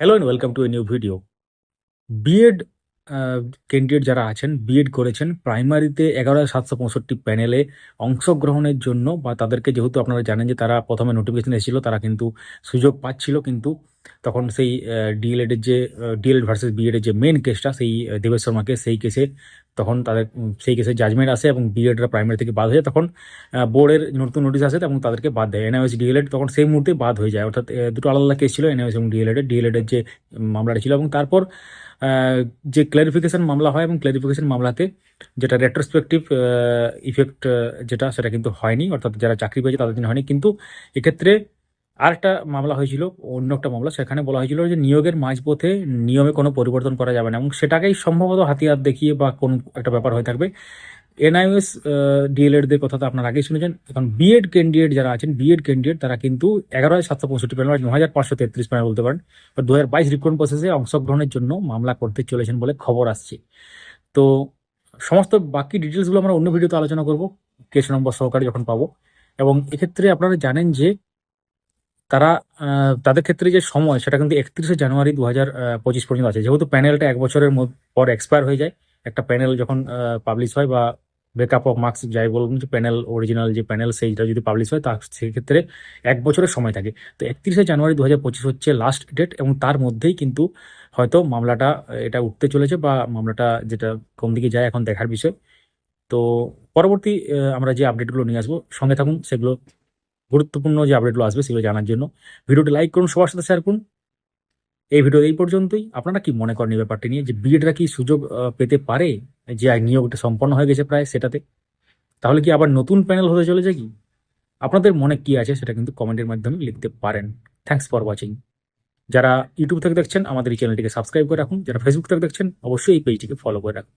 Hello and welcome to a new video B Ed candidate যারা আছেন B Ed করেছেন প্রাইমারিতে এগারো হাজার সাতশো পঁয়ষট্টি প্যানেলে অংশগ্রহণের জন্য বা তাদেরকে যেহেতু আপনারা জানেন যে তারা প্রথমে নোটিফিকেশন এসেছিল, তারা কিন্তু সুযোগ পাচ্ছিল, কিন্তু তখন সেই ডিএলএডের যে ডিএলএড ভার্সেস বিএডের যে মেন কেসটা সেই দেবেশ শর্মাকে সেই কেসে তখন তাদের সেই কেসে জাজমেন্ট আসে এবং বিএডরা প্রাইমারি থেকে বাদ হয়ে যায়। তখন বোর্ডের নতুন নোটিশ আসে এবং তাদেরকে বাদ দেয়। এনআইএস ডিএলএড তখন সেই মুহূর্তে বাদ হয়ে যায়। অর্থাৎ দুটো আলাদা আলাদা কেস ছিল এনআইএস এবং ডিএলএড ডিএলএডের যে মামলাটা ছিল এবং তারপর যে ক্লারিফিকেশন মামলা হয় এবং ক্লারিফিকেশন মামলাতে যেটা রেট্রোস্পেক্টিভ ইফেক্ট যেটা, সেটা কিন্তু হয়নি। অর্থাৎ যারা চাকরি পেয়েছে তাদের জন্য হয়নি। কিন্তু এক্ষেত্রে আরেকটা মামলা হয়েছিল, অন্য একটা মামলা, সেখানে বলা হয়েছিল যে নিয়োগের মাঝপথে নিয়মে কোনো পরিবর্তন করা যাবে না এবং সেটাকেই সম্ভবত হাতিয়ার দেখিয়ে বা কোন একটা ব্যাপার হয়ে থাকবে। এনআইএস ডিএলএডদের কথা তো আপনারা আগেই শুনেছেন। এখন বিএড ক্যান্ডিডেট যারা আছেন, বিএড ক্যান্ডিডেট তারা কিন্তু এগারো হাজার সাতশো পঁয়ষট্টি প্যানেল ন হাজার পাঁচশো তেত্রিশ প্যানেল বলতে পারেন, বা দু হাজার বাইশ রিক্রুটমেন্ট প্রসেসে অংশগ্রহণের জন্য মামলা করতে চলেছেন বলে খবর আসছে। তো সমস্ত বাকি ডিটেলসগুলো আমরা অন্য ভিডিওতে আলোচনা করব। কেস নম্বর সহকারে যখন পাবো। এবং এক্ষেত্রে আপনারা জানেন যে তারা তাদের ক্ষেত্রে যে সময়, সেটা কিন্তু একত্রিশে জানুয়ারি দু হাজার পঁচিশ পর্যন্ত আছে। যেহেতু প্যানেলটা এক বছরের পর এক্সপায়ার হয়ে যায়, একটা প্যানেল যখন পাবলিশ হয় বা ব্রেকআপ অফ মার্কস যাই বলুন, যে প্যানেল অরিজিনাল যে প্যানেল, সেইটা যদি পাবলিশ হয়, তা সেক্ষেত্রে এক বছরের সময় থাকে। তো একত্রিশে জানুয়ারি দু হাজার পঁচিশ হচ্ছে লাস্ট ডেট এবং তার মধ্যেই কিন্তু হয়তো মামলাটা, এটা উঠতে চলেছে বা মামলাটা যেটা কোন দিকে যায় এখন দেখার বিষয়। তো পরবর্তী আমরা যে আপডেটগুলো নিয়ে আসব, সঙ্গে থাকুন, সেগুলো গুরুত্বপূর্ণ যে আপডেটগুলো আসবে সেগুলো জানার জন্য। ভিডিওটি লাইক করুন, সবার সাথে শেয়ার করুন। এই ভিডিও এই পর্যন্তই। আপনারা কি মনে করেন এই ব্যাপারটি নিয়ে? যে বিএডরা কি সুযোগ পেতে পারে? যে নিয়োগটা সম্পন্ন হয়ে গেছে প্রায় সেটাতে? তাহলে কি আবার নতুন প্যানেল হতে চলেছে কি? আপনাদের মনে কি আছে সেটা কিন্তু কমেন্টের মাধ্যমে লিখতে পারেন। থ্যাঙ্কস ফর ওয়াচিং যারা ইউটিউব থেকে দেখছেন, আমাদের এই চ্যানেলটিকে সাবস্ক্রাইব করে রাখুন। যারা ফেসবুক থেকে দেখছেন, অবশ্যই এই পেজটিকে ফলো করে রাখুন।